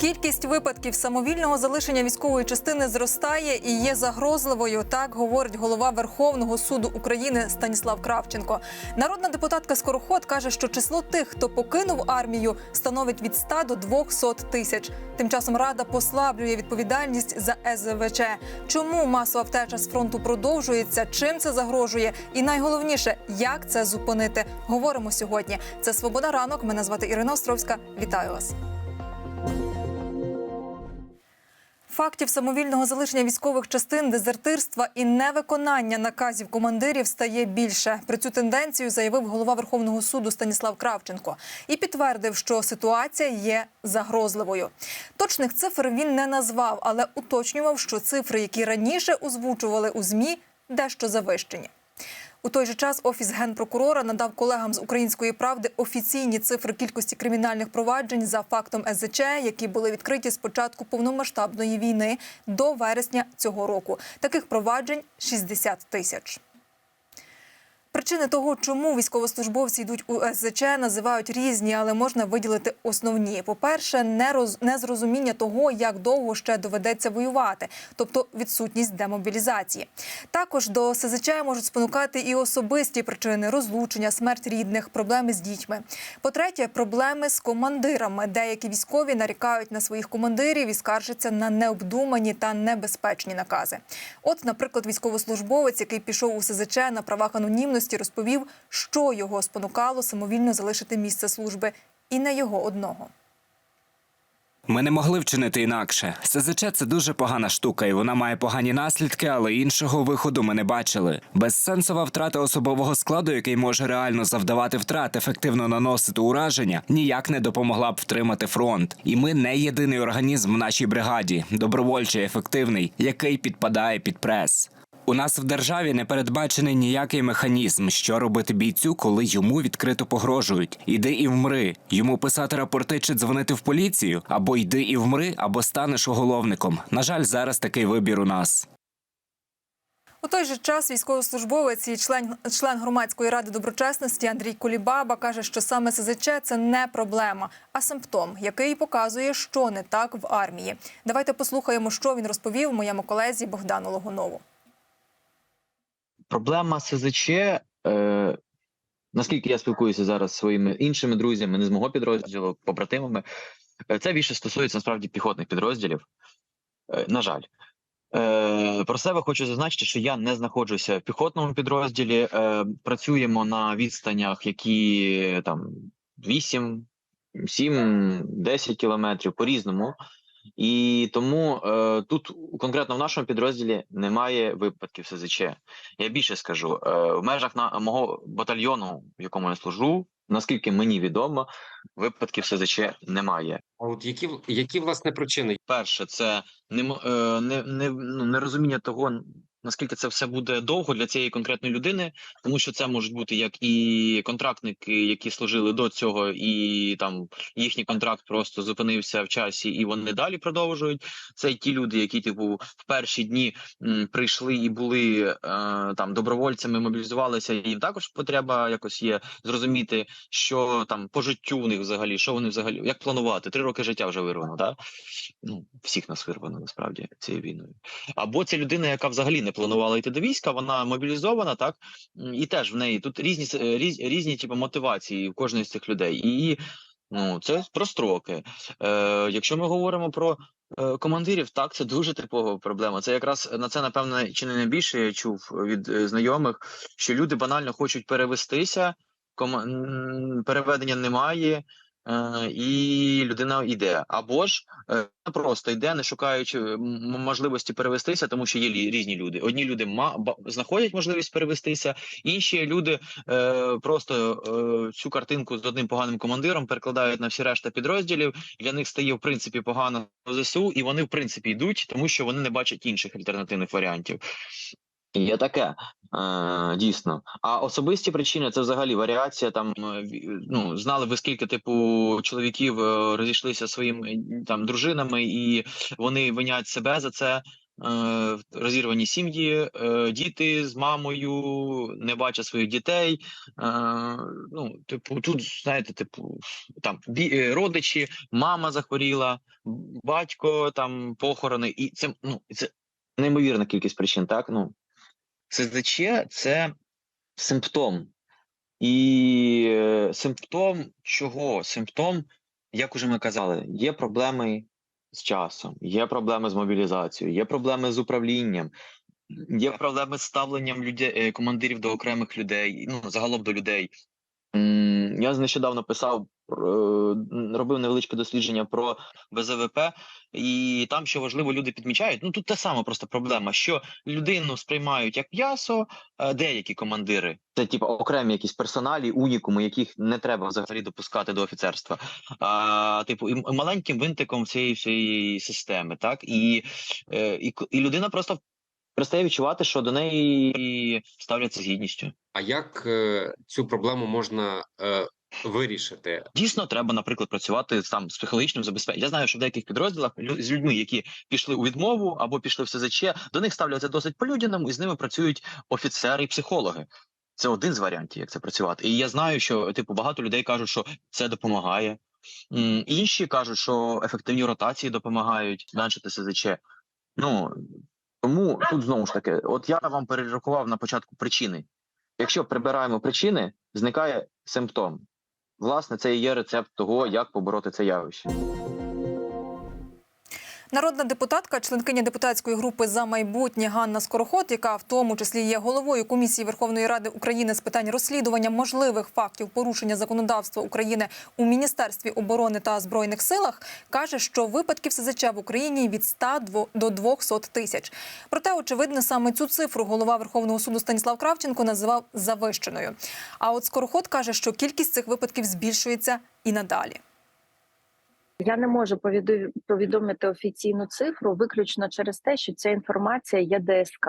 Кількість випадків самовільного залишення військової частини зростає і є загрозливою. Так говорить голова Верховного суду України Станіслав Кравченко. Народна депутатка Скороход каже, що число тих, хто покинув армію, становить від 100 до 200 тисяч. Тим часом рада послаблює відповідальність за СЗВЧ. Чому масова втеча з фронту продовжується? Чим це загрожує? І найголовніше, як це зупинити? Говоримо сьогодні. Це Свобода ранок. Мене звати Ірина Островська. Вітаю вас. Фактів самовільного залишення військових частин, дезертирства і невиконання наказів командирів стає більше. Про цю тенденцію заявив голова Верховного суду Станіслав Кравченко і підтвердив, що ситуація є загрозливою. Точних цифр він не назвав, але уточнював, що цифри, які раніше озвучували у змі, дещо завищені. У той же час офіс генпрокурора надав колегам з української правди офіційні цифри кількості кримінальних проваджень за фактом СЗЧ, які були відкриті з початку повномасштабної війни до вересня цього року. Таких проваджень 60 тисяч. Причини того, чому військовослужбовці йдуть у СЗЧ, називають різні, але можна виділити основні. По-перше, нероз... незрозуміння того, як довго ще доведеться воювати, тобто відсутність демобілізації. Також до СЗЧ можуть спонукати і особисті причини розлучення, смерть рідних, проблеми з дітьми. По-третє, проблеми з командирами. Деякі військові нарікають на своїх командирів і скаржаться на необдумані та небезпечні накази. От, наприклад, військовослужбовець, який пішов у СЗЧ на правах анонімності, розповів, що його спонукало самовільно залишити місце служби, і не його одного. Ми не могли вчинити інакше. СЗЧ – це дуже погана штука, і вона має погані наслідки, але іншого виходу ми не бачили. Безсенсова втрата особового складу, який може реально завдавати втрат, ефективно наносити ураження, ніяк не допомогла б втримати фронт. І ми не єдиний організм в нашій бригаді, добровольчий, ефективний, який підпадає під прес. У нас в державі не передбачений ніякий механізм, що робити бійцю, коли йому відкрито погрожують. Іди і вмри. Йому писати рапорти чи дзвонити в поліцію, або йди і вмри, або станеш уголовником. На жаль, зараз такий вибір у нас. У той же час військовослужбовець і член, член громадської ради доброчесності Андрій Кулібаба каже, що саме СЗЧ – це не проблема, а симптом, який показує, що не так в армії. Давайте послухаємо, що він розповів моєму колезі Богдану Логунову. Проблема СЗЧ, е, наскільки я спілкуюся зараз зі своїми іншими друзями, не з мого підрозділу, побратимами, е, це більше стосується насправді піхотних підрозділів. Е, на жаль. Е, про себе хочу зазначити, що я не знаходжуся в піхотному підрозділі. Е, працюємо на відстанях, які там 8, 7, 10 кілометрів по різному. І тому е, тут конкретно в нашому підрозділі немає випадків СЗЧ. Я більше скажу е, в межах на мого батальйону, в якому я служу, наскільки мені відомо, випадків СЗЧ немає. А от які які власне причини? Перше, це не, е, не, не, ну, нерозуміння того, наскільки це все буде довго для цієї конкретної людини, тому що це можуть бути як і контрактники, які служили до цього, і там їхній контракт просто зупинився в часі, і вони далі продовжують. Це ті люди, які типу в перші дні м, прийшли і були е, там добровольцями, мобілізувалися. Їм також потреба якось є зрозуміти, що там по життю у них взагалі, що вони взагалі як планувати. Три роки життя вже вирвано, так? Ну всіх нас вирвано насправді цією війною. Або це людина, яка взагалі не планувала йти до війська, вона мобілізована, так і теж в неї тут різні е, різ, різні типу, мотивації в кожної з цих людей. І ну це про строки. Е, якщо ми говоримо про е, командирів, так це дуже типова проблема. Це якраз на це напевно чи не найбільше я чув від е, знайомих, що люди банально хочуть перевестися, кома... м, переведення немає. Е, І людина йде, або ж е, просто йде, не шукаючи можливості перевестися, тому що є різні люди. Одні люди ма знаходять можливість перевестися, інші люди е, просто цю картинку з одним поганим командиром перекладають на всі решта підрозділів. Для них стає в принципі погано ЗСУ, і вони в принципі йдуть, тому що вони не бачать інших альтернативних варіантів. Є таке е, дійсно. А особисті причини це взагалі варіація. Там е, ну знали ви скільки типу чоловіків е, розійшлися своїми там дружинами, і вони винять себе за це. е, розірвані сім'ї, діти з мамою не бачать своїх дітей. Ну, типу, тут знаєте, типу, там родичі, мама захворіла, батько там похорони, і це ну це неймовірна кількість причин. Так ну СЗЧ це симптом. І е, симптом чого? Симптом, як уже ми казали, є проблеми з часом, є проблеми з мобілізацією, є проблеми з управлінням, є проблеми з ставленням людей, командирів до окремих людей, ну загалом до людей. Я нещодавно писав, робив невеличке дослідження про БЗВП, і там, що важливо, люди підмічають. Ну тут те саме просто проблема, що людину сприймають як м'ясо, е, деякі командири. Це типу окремі якісь персоналі, унікуми, яких не треба взагалі допускати до офіцерства. А, типу, і маленьким винтиком цієї всієї системи, так і, е, і, і людина просто перестає відчувати, що до неї ставляться з гідністю. А як е, цю проблему можна е, вирішити? Дійсно, треба, наприклад, працювати там з психологічним забезпеченням. Я знаю, що в деяких підрозділах з людьми, які пішли у відмову або пішли в СЗЧ, до них ставляться досить по-людяному, і з ними працюють офіцери і психологи. Це один з варіантів, як це працювати. І я знаю, що типу багато людей кажуть, що це допомагає. Інші кажуть, що ефективні ротації допомагають зменшити СЗЧ. Ну тому тут знову ж таки, от я вам перерахував на початку причини. Якщо прибираємо причини, зникає симптом. Власне, це і є рецепт того, як побороти це явище. Народна депутатка, членкиня депутатської групи за майбутнє Ганна Скороход, яка в тому числі є головою комісії Верховної Ради України з питань розслідування можливих фактів порушення законодавства України у Міністерстві оборони та збройних силах, каже, що випадків СЗЧ в Україні від 100 дво- до 200 тисяч. Проте, очевидно, саме цю цифру голова Верховного суду Станіслав Кравченко називав завищеною. А от Скороход каже, що кількість цих випадків збільшується і надалі. Я не можу повідомити офіційну цифру виключно через те, що ця інформація є ДСК.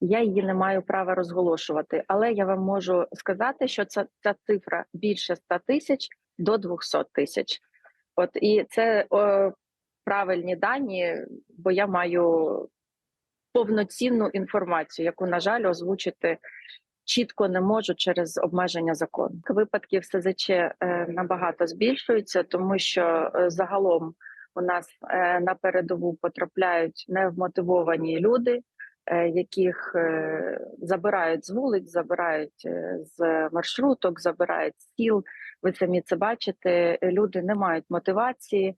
Я її не маю права розголошувати, але я вам можу сказати, що ця, ця цифра більше 100 тисяч до 200 тисяч. От і це о, правильні дані, бо я маю повноцінну інформацію, яку, на жаль, озвучити чітко не можу через обмеження закону. Випадків СЗЧ е, набагато збільшуються, тому що е, загалом у нас е, на передову потрапляють невмотивовані люди, яких забирають з вулиць, забирають з маршруток, забирають з сіл. Ви самі це бачите. Люди не мають мотивації.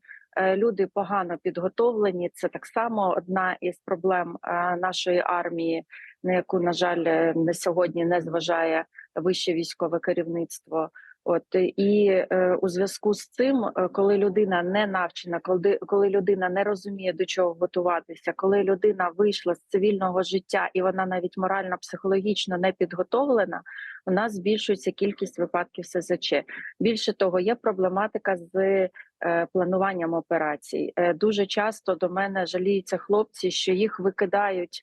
Люди погано підготовлені. Це так само одна із проблем нашої армії на яку, на жаль, е, на сьогодні не зважає вище військове керівництво. От і е, у зв'язку з цим, е, коли людина не навчена, коли, коли людина не розуміє до чого готуватися, коли людина вийшла з цивільного життя і вона навіть морально психологічно не підготовлена, у нас збільшується кількість випадків СЗЧ. Більше того, є проблематика з е, плануванням операцій. Е, дуже часто до мене жаліються хлопці, що їх викидають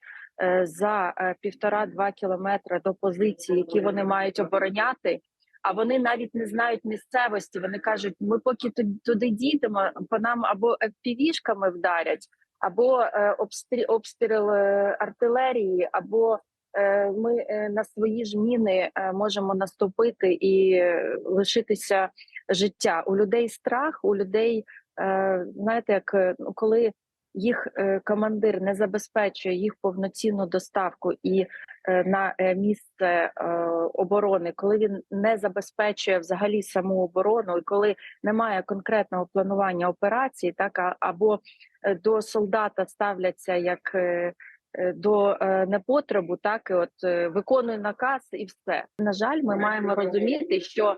за е, півтора-два кілометри до позиції, які вони мають обороняти. А вони навіть не знають місцевості. Вони кажуть: ми поки ту- туди дійдемо, по нам або півішками вдарять, або е, обстріл, е, артилерії, або е, ми е, на свої ж міни е, можемо наступити і е, лишитися життя. У людей страх, у людей е, знаєте, як е, ну, коли їх е, командир не забезпечує їх повноцінну доставку і е, на е, місце оборони, коли він не забезпечує взагалі саму оборону, і коли немає конкретного планування операції, так або до солдата ставляться як до непотребу, так і от виконує наказ і все. На жаль, ми маємо розуміти, що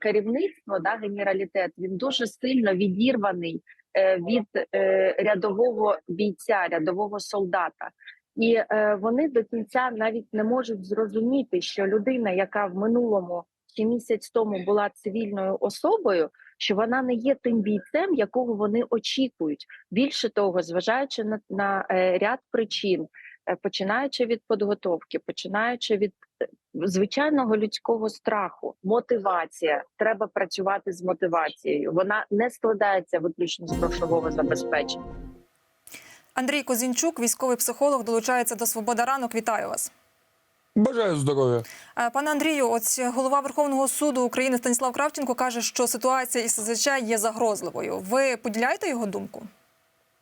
керівництво да генералітет він дуже сильно відірваний від е, рядового бійця, рядового солдата. І е, вони до кінця навіть не можуть зрозуміти, що людина, яка в минулому чи місяць тому була цивільною особою, що вона не є тим бійцем, якого вони очікують. Більше того, зважаючи на, на е, ряд причин, е, починаючи від підготовки, починаючи від е, звичайного людського страху, мотивація. Треба працювати з мотивацією. Вона не складається виключно з грошового забезпечення. Андрій Козінчук, військовий психолог, долучається до Свобода ранок. Вітаю вас. Бажаю здоров'я. Е, Пане Андрію, ось голова Верховного суду України Станіслав Кравченко каже, що ситуація із СЗЧ є загрозливою. Ви поділяєте його думку?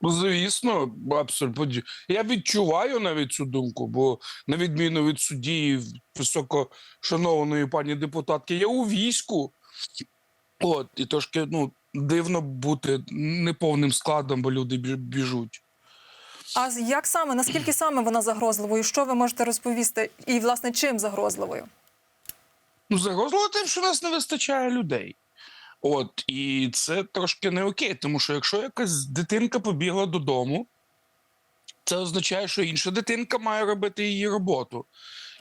Звісно, абсолютно. Я відчуваю навіть цю думку, бо на відміну від судді високошанованої пані депутатки, я у війську. От, і трошки ну, дивно бути неповним складом, бо люди біжуть. А як саме наскільки саме вона загрозливою? Що ви можете розповісти? І власне чим загрозливою? Ну, загрозливо тим, що в нас не вистачає людей. От, і це трошки не окей, тому що якщо якась дитинка побігла додому, це означає, що інша дитинка має робити її роботу.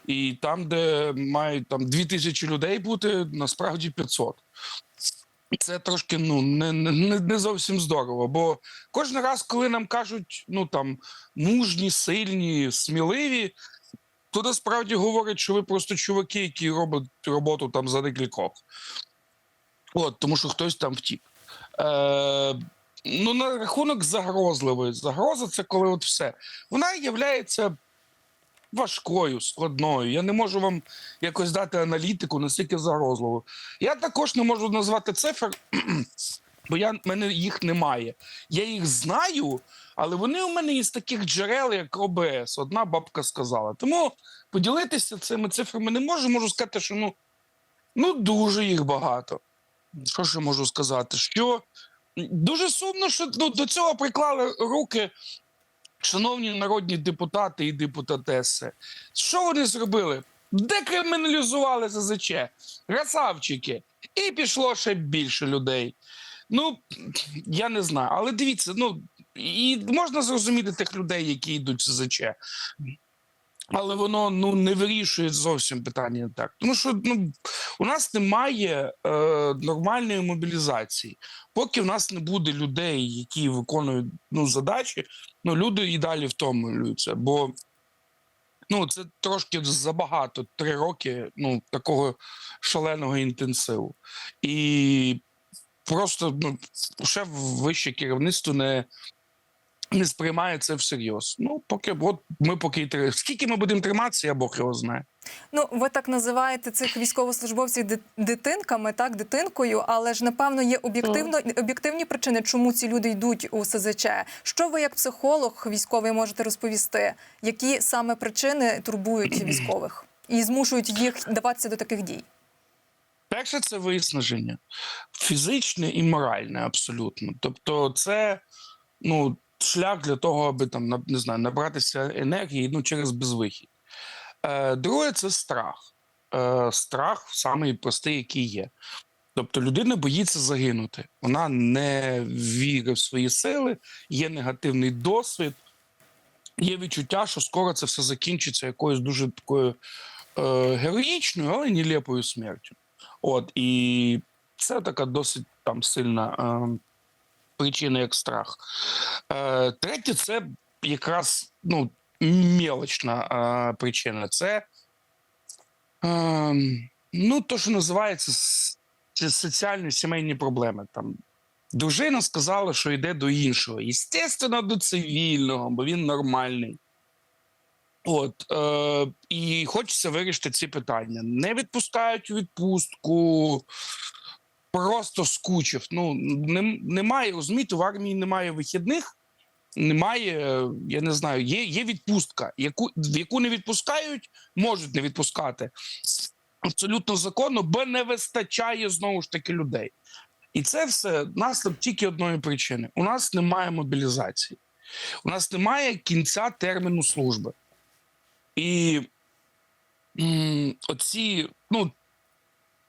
І там, де мають там 2000 людей бути, насправді 500. Це трошки ну не, не- не зовсім здорово. Бо кожен раз, коли нам кажуть, ну там мужні, сильні, сміливі, то насправді говорять, що ви просто чуваки, які роблять роботу там за декількох. От, тому що хтось там втік. Е, ну, на рахунок загрозливої. Загроза це коли от все. Вона являється важкою, складною. Я не можу вам якось дати аналітику, наскільки загрозливо. Я також не можу назвати цифр, бо я, мене їх немає. Я їх знаю, але вони у мене із таких джерел, як ОБС. Одна бабка сказала. Тому поділитися цими цифрами не можу. Можу сказати, що ну, ну дуже їх багато. Що ще можу сказати? Що дуже сумно, що ну, до цього приклали руки шановні народні депутати і депутатеси. Що вони зробили? Декриміналізували ЗЗЧ, красавчики, і пішло ще більше людей. Ну, я не знаю. Але дивіться, ну і можна зрозуміти тих людей, які йдуть в СЗЧ. Але воно ну не вирішує зовсім питання так. Тому що ну у нас немає е, нормальної мобілізації. Поки в нас не буде людей, які виконують ну, задачі, ну люди і далі втомлюються. Бо ну це трошки забагато три роки ну, такого шаленого інтенсиву. І просто ну, ще вище керівництво не, не сприймає це всерйоз. Ну, поки от ми поки. Скільки ми будемо триматися, я Бог його знає. Ну, ви так називаєте цих військовослужбовців дитинками, так, дитинкою, але ж напевно є об'єктивно об'єктивні причини, чому ці люди йдуть у СЗЧ. Що ви, як психолог військовий, можете розповісти? Які саме причини турбують військових і змушують їх даватися до таких дій? Перше, це виснаження фізичне і моральне, абсолютно. Тобто, це ну, шлях для того, аби там не знаю, набратися енергії ну, через безвихідь. Е, друге, це страх. Е, страх самий простий, який є. Тобто людина боїться загинути. Вона не вірить в свої сили, є негативний досвід, є відчуття, що скоро це все закінчиться якоюсь дуже такою е, героїчною, але нелепою смертю. От і це така досить там сильна е, причина, як страх. Е, третє, це якраз ну, мелочна е, причина. Це е, ну, то, що називається соціальні сімейні проблеми. Там дружина сказала, що йде до іншого. Єстественно, до цивільного, бо він нормальний. От е, і хочеться вирішити ці питання. Не відпускають у відпустку, просто скучив. Ну нем- немає, розумієте, в армії немає вихідних, немає, я не знаю, є, є відпустка, яку, яку не відпускають, можуть не відпускати. Абсолютно законно, бо не вистачає знову ж таки людей. І це все наслідок тільки одної причини: у нас немає мобілізації, у нас немає кінця терміну служби. І оці, ну,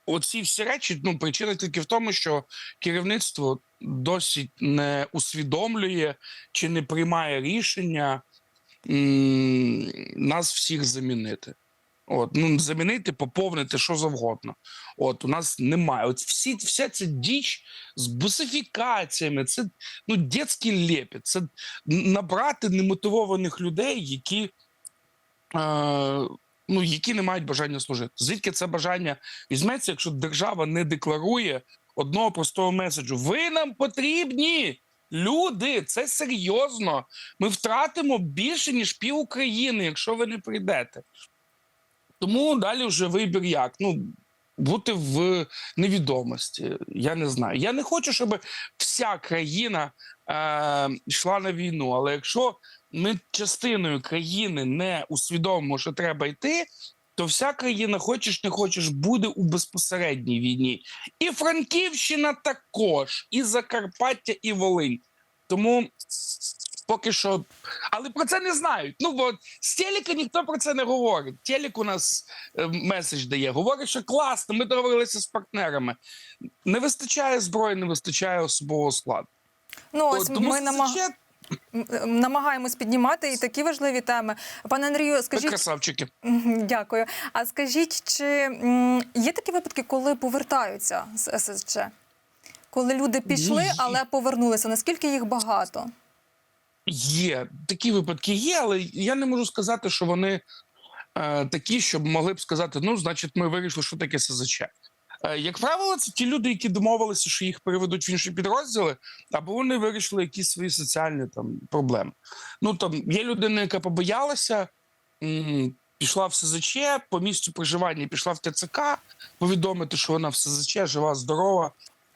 оці всі речі, ну, причина тільки в тому, що керівництво досі не усвідомлює чи не приймає рішення м, нас всіх замінити. От, ну, замінити, поповнити що завгодно. От, у нас немає. От всі, вся ця діч з бусифікаціями, це ну, дітський лепет. Це набрати немотивованих людей, які е, ну, які не мають бажання служити. Звідки це бажання візьметься, якщо держава не декларує одного простого меседжу: ви нам потрібні, Люди, це серйозно. Ми втратимо більше, ніж пів України, якщо ви не прийдете. Тому далі вже вибір як. Ну, бути в невідомості. Я не знаю. Я не хочу, щоб вся країна е, йшла на війну. Але якщо ми частиною країни не усвідомимо, що треба йти, то вся країна, хочеш не хочеш, буде у безпосередній війні. І Франківщина також, і Закарпаття, і Волинь. Тому поки що. Але про це не знають. Ну бо з телека ніхто про це не говорить. Телек у нас е, меседж дає. Говорить, що класно, ми договорилися з партнерами. Не вистачає зброї, не вистачає особового складу. Ну ось Тому ми намаг... Намагаємось піднімати і такі важливі теми. Пане Андрію, скажіть, красавчики. Дякую. А скажіть, чи є такі випадки, коли повертаються з ССЧ? Коли люди пішли, але повернулися? Наскільки їх багато? Є такі випадки є, але я не можу сказати, що вони е, такі, щоб могли б сказати: ну, значить, ми вирішили, що таке СЗЧ. Е, як правило, це ті люди, які домовилися, що їх переведуть в інші підрозділи, або вони вирішили якісь свої соціальні там проблеми. Ну там є людина, яка побоялася, пішла в СЗЧ по місцю проживання, пішла в ТЦК, повідомити, що вона в СЗЧ, жива, здорова.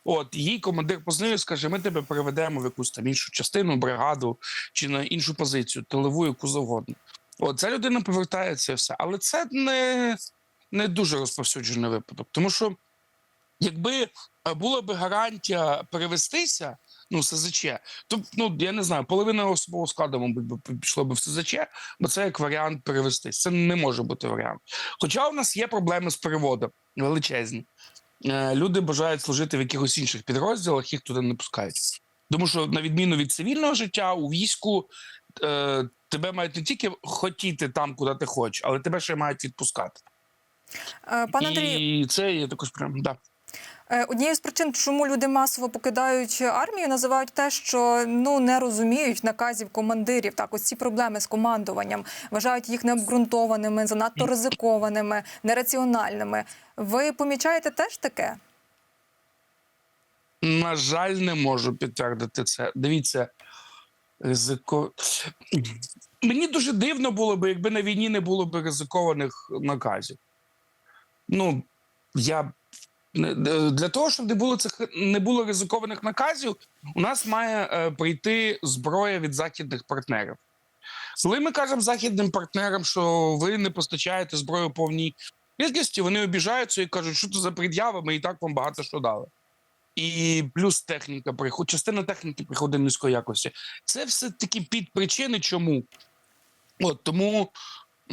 От їй командир познає, скаже: ми тебе переведемо в якусь там іншу частину, бригаду чи на іншу позицію, тилову, яку завгодно. От ця людина повертається і все. Але це не, не дуже розповсюджений випадок. Тому що якби е, була би гарантія перевестися, ну, СЗЧ, то ну я не знаю, половина особового складу, мабуть, би пішло б в СЗЧ, бо це як варіант перевестись. Це не може бути варіант. Хоча у нас є проблеми з переводом величезні. Е, Люди бажають служити в якихось інших підрозділах, їх туди не пускають. Тому що, на відміну від цивільного життя, у війську е, тебе мають не тільки хотіти там, куди ти хочеш, але тебе ще мають відпускати. Е, Пане Андрію, І це є також прям да. Е, однією з причин, чому люди масово покидають армію, називають те, що ну не розуміють наказів командирів. Так, ось ці проблеми з командуванням вважають їх необґрунтованими, занадто ризикованими, нераціональними. Ви помічаєте теж таке? На жаль, не можу підтвердити це. Дивіться, ризико. Мені дуже дивно було б, якби на війні не було б ризикованих наказів. Ну, я для того, щоб не було цих не було ризикованих наказів, у нас має е, прийти зброя від західних партнерів. Коли ми кажемо західним партнерам, що ви не постачаєте зброю повній кількості, вони обіжаються і кажуть, що це за пред'ява, ми і так вам багато що дали. І плюс техніка приходить, частина техніки приходить низької якості. Це все такі підпричини, чому. От тому.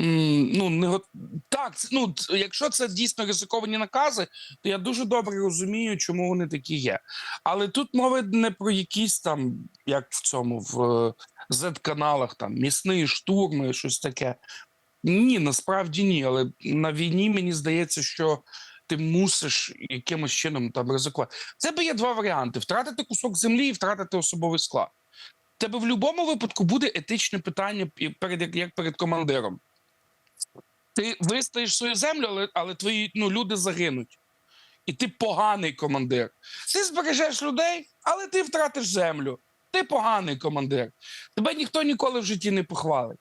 Ну, не го- так, ну, якщо це дійсно ризиковані накази, то я дуже добре розумію, чому вони такі є. Але тут мова не про якісь там, як в цьому, в е, Z-каналах, там місний штурми, щось таке. Ні, насправді ні. Але на війні мені здається, що ти мусиш якимось чином там ризикувати. В тебе є два варіанти: втратити кусок землі і втратити особовий склад. Тебе в будь-якому випадку буде етичне питання перед як перед командиром. Ти вистоїш свою землю, але, але твої ну, люди загинуть. І ти поганий командир. Ти збережеш людей, але ти втратиш землю. Ти поганий командир. Тебе ніхто ніколи в житті не похвалить.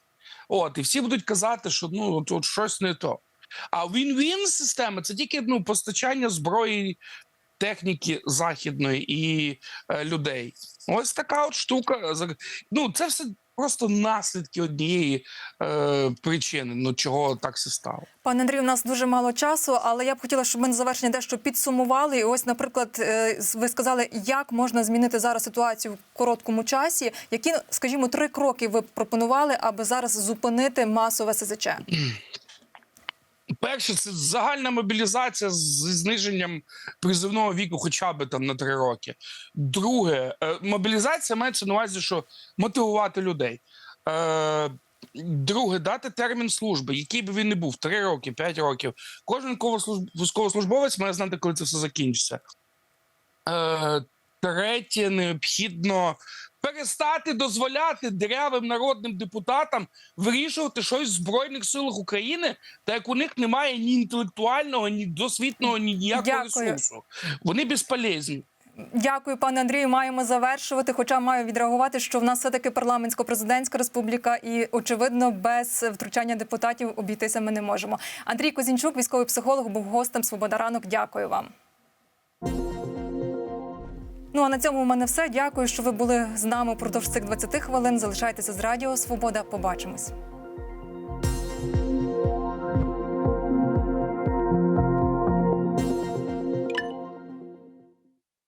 От, і всі будуть казати, що ну от, от щось не то. А він-він система це тільки ну, постачання зброї, техніки західної і е, людей. Ось така от штука. Ну, це все просто наслідки однієї е, причини, ну чого так все стало. Пане Андрію, у нас дуже мало часу, але я б хотіла, щоб ми на завершення дещо підсумували. І ось, наприклад, е, ви сказали, як можна змінити зараз ситуацію в короткому часі. Які, скажімо, три кроки ви б пропонували, аби зараз зупинити масове СЗЧ? Перше, це загальна мобілізація зі зниженням призивного віку, хоча б там на три роки. Друге, е, мобілізація мається на увазі, що мотивувати людей. Е, Друге, дати термін служби, який би він не був, 3 роки, 5 років. Кожен військовослужб- військовослужбовець має знати, коли це все закінчиться. Е, Третє, необхідно перестати дозволяти дерявим народним депутатам вирішувати щось в Збройних силах України, так як у них немає ні інтелектуального, ні досвітного, ні ніякого Дякую. ресурсу. Вони безполезні. Дякую, пане Андрію. Маємо завершувати. Хоча маю відреагувати, що в нас все таки парламентсько-президентська республіка, і очевидно, без втручання депутатів обійтися ми не можемо. Андрій Козінчук, військовий психолог, був гостем Свобода ранок. Дякую вам. Ну а на цьому у мене все. Дякую, що ви були з нами Продовж цих 20 хвилин. Залишайтеся з Радіо Свобода. Побачимось.